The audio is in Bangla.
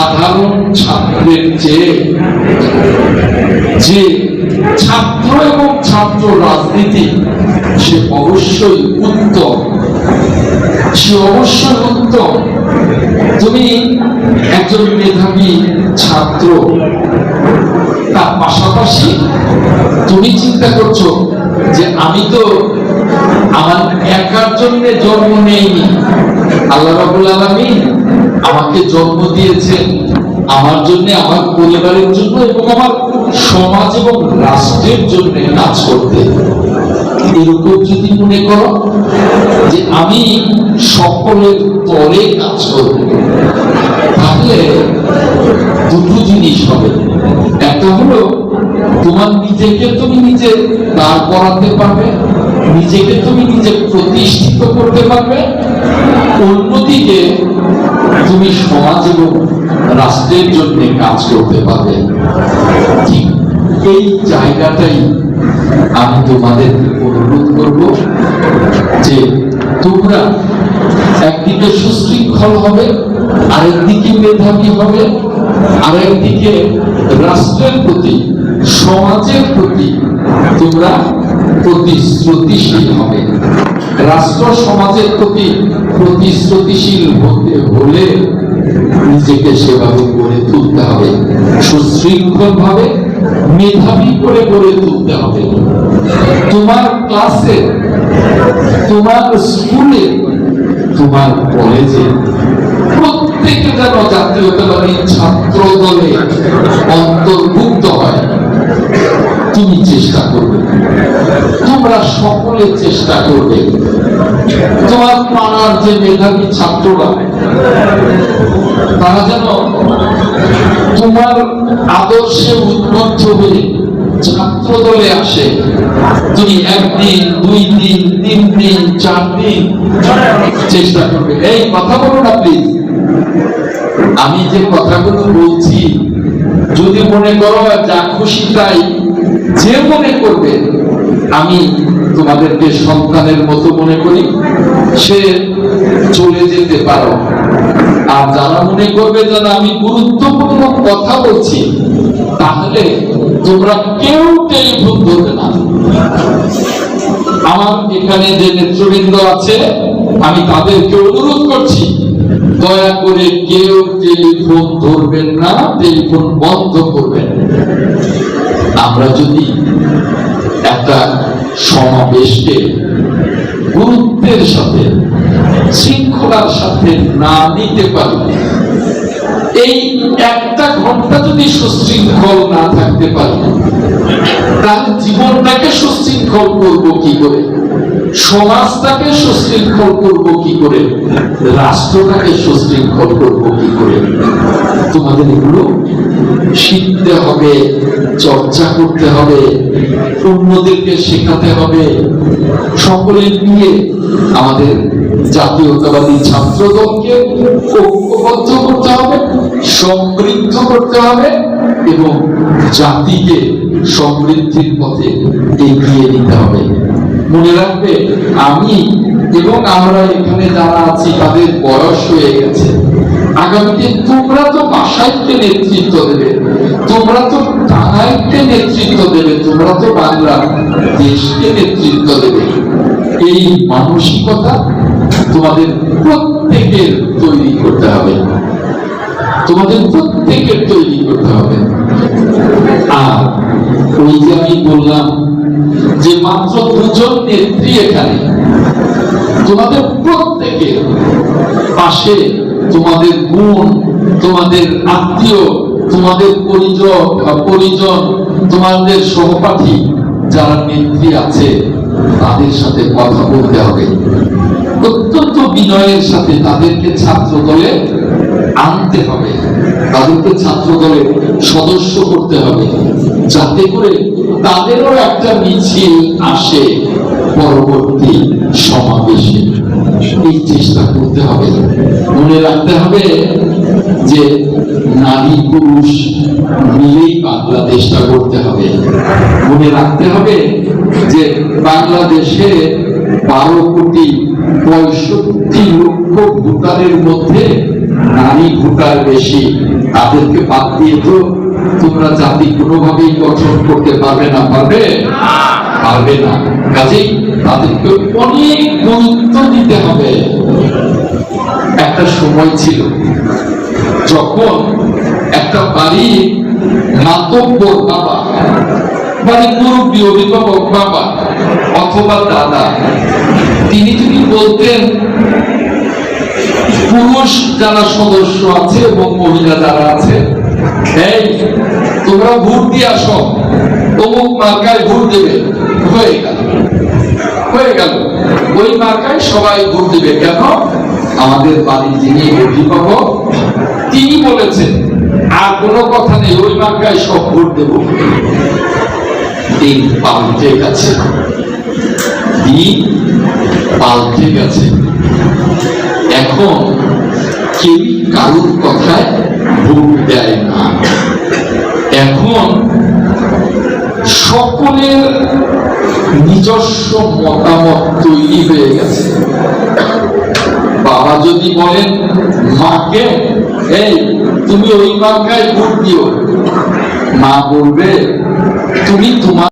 সাধারণ ছাত্রের চেয়ে যে ছাত্র এবং ছাত্র রাজনীতি, সে অবশ্যই উত্তম। সে অবশ্যই উত্তম। তুমি একজন মেধাবী ছাত্র, তার পাশাপাশি তুমি চিন্তা করছ যে আমি তো আমার একার জন্য জন্ম নেইনি। আল্লাহ রাবুল আলমী আমাকে জন্ম দিয়েছেন আমার জন্য, আমার পরিবারের জন্য এবং আমার সমাজ এবং রাষ্ট্রের জন্য কাজ করতে। এরকম যদি মনে করো যে আমি সকলের তরে কাজ করব, তাহলে দুটো জিনিস হবে। একটা হলো, তোমার নিজেকে তুমি নিজে দাঁড় করাতে পারবে, নিজেকে তুমি নিজে প্রতিষ্ঠিত করতে পারবে। অন্যদিকে তুমি সমাজ এবং রাষ্ট্রের জন্য কাজ করতে পারবে। এই জায়গাটাই আমি তোমাদের অনুরোধ করব যে তোমরা একদিকে সুশৃঙ্খল হবে, আরেকদিকে মেধাবী হবে, আরেকদিকে রাষ্ট্রের প্রতি, সমাজের প্রতি তোমরা প্রতিশ্রুতিশীল হবে। রাষ্ট্র সমাজের প্রতি প্রতিশ্রুতিশীল হতে হলে নিজেকে সেভাবে গড়ে তুলতে হবে। সুশৃঙ্খল ভাবে মেধাবী করে গড়ে তুলতে হবে। তোমার ক্লাসে, তোমার স্কুলে, তোমার কলেজে প্রত্যেকে যেন জাতীয়তাবাদী ছাত্র দলে সকলে চেষ্টা করবে। তোমার পাড়ার যে মেধাবী ছাত্ররা, তারা যেন তোমার আদর্শে উদ্বুদ্ধ হয়ে ছাত্র দলে আসে। তুমি একদিন, দুই দিন, তিন দিন, চার দিন চেষ্টা করবে। এই কথা বলুন না প্লিজ আমি যে কথাগুলো বলছি, যদি মনে করো যা খুশি তাই, যে মনে করবে, আমি তোমাদেরকে সন্তানের মতো মনে করি, সে চলে যেতে পারো। আর যারা মনে করবে যেন আমি গুরুত্বপূর্ণ কথা বলছি, তাহলে তোমরা কেউ টেলিফোন ধরবে না। আমার এখানে যে নেতৃবৃন্দ আছে, আমি তাদেরকে অনুরোধ করছি, দয়া করে কেউ টেলিফোন ধরবেন না, টেলিফোন বন্ধ করবেন। আমরা যদি একটা সমাবেশকে গুরুত্বের সাথে, শৃঙ্খলার সাথে না নিতে পারি এই একটা ঘণ্টা যদি সুশৃঙ্খল না থাকতে পারি তাহলে জীবনটাকে সুশৃঙ্খল করব কি করে? সমাজটাকে সুশৃঙ্খল করব কি করে? রাষ্ট্রটাকে সুশৃঙ্খল করব কি করে? তোমাদের এগুলো শিখতে হবে, চর্চা করতে হবে, অন্যদেরকে শেখাতে হবে। সকলে নিয়ে আমাদের জাতীয়তাবাদী ছাত্র দলকে ঐক্যবদ্ধ করতে হবে, সমৃদ্ধ করতে হবে এবং জাতিকে সমৃদ্ধির পথে এগিয়ে নিতে হবে। মনে রাখবে, আমি এবং আমরা এখানে যারা আছি, তাদের বয়স হয়ে গেছে। তোমরা তো নেতৃত্ব দেবে, তোমরা তো নেতৃত্ব দেবে, তোমরা তো বাংলা দেশকে নেতৃত্ব দেবে। এই মানসিকতা তোমাদের প্রত্যেকের তৈরি করতে হবে। তোমাদের প্রত্যেকের তৈরি করতে হবে। আর ওই যে আমি বললাম যে মাত্র দুজন নেত্রী এখানে, তোমাদের প্রত্যেকের পাশে তোমাদের গুণ তোমাদের আত্মীয়, তোমাদের পরিজন পরিজন, তোমাদের সহপাঠী যারা নেত্রী আছে, তাদের সাথে কথা বলতে হবে। অত্যন্ত বিনয়ের সাথে তাদেরকে ছাত্র দলে আনতে হবে। তাদেরকে ছাত্র দলে সদস্য করতে হবে। যাতে করে তাদেরও একটা মিছিল আসে পরবর্তী সমাবেশে। এই চেষ্টা করতে হবে। মনে রাখতে হবে যে নারী পুরুষ মিলেই বাংলাদেশটা করতে হবে। মনে রাখতে হবে যে বাংলাদেশে বারো কোটি পঁয়ষট্টি লক্ষ ভোটারের মধ্যে নারী ভোটার বেশি। তাদেরকে বাদ দিয়ে তো তোমরা জাতি কোনোভাবেই গঠন করতে পারবে না পারবে? পারবে না। কাজেই তাদেরকে অনেক গুরুত্ব দিতে হবে। একটা সময় ছিল যখন একটা বাড়ি মাতব্বর বাবা মানে মুরব্বী অভিভাবক বাবা অথবা দাদা তিনি যদি বলতেন পুরুষ যারা সদস্য আছে এবং মহিলা যারা আছে এই, তোমরা ভোট দিয়ে আসো। অমুক মার্কায় ভোট দেবে। হয়ে গেল। হয়ে গেল। ওই মার্কায় সবাই ভোট দেবে। কেন? আমাদের বাড়ির যিনি অভিভাবক তিনি বলেছেন, আর কোনো কথা নেই, ওই মার্কায় সব ভোট দেব। দিন পাল্টে গেছে। দিন পাল্টে গেছে। এখন কেউ কারোর কথায় ভোট দেয় না। এখন সকলের নিজস্ব মতামত তৈরি হয়ে গেছে। বাবা যদি বলেন মাকে এই তুমি ওই মার্কায় ভোট দিও। মা বলবে, তুমি তোমার